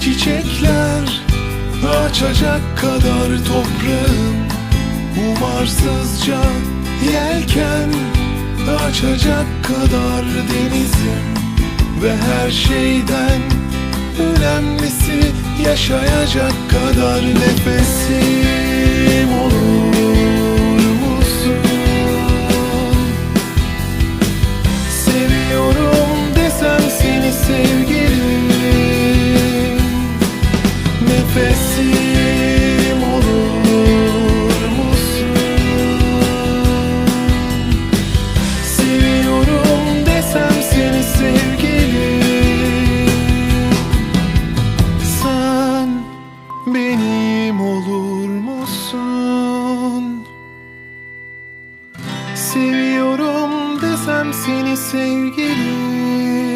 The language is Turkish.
Çiçekler açacak kadar toprağım. Umarsızca yelken açacak kadar denizim. Ve her şeyden önemlisi yaşayacak kadar nefesim olur Nefesim olur musun? Seviyorum desem seni sevgilim Sen benim olur musun? Seviyorum desem seni sevgilim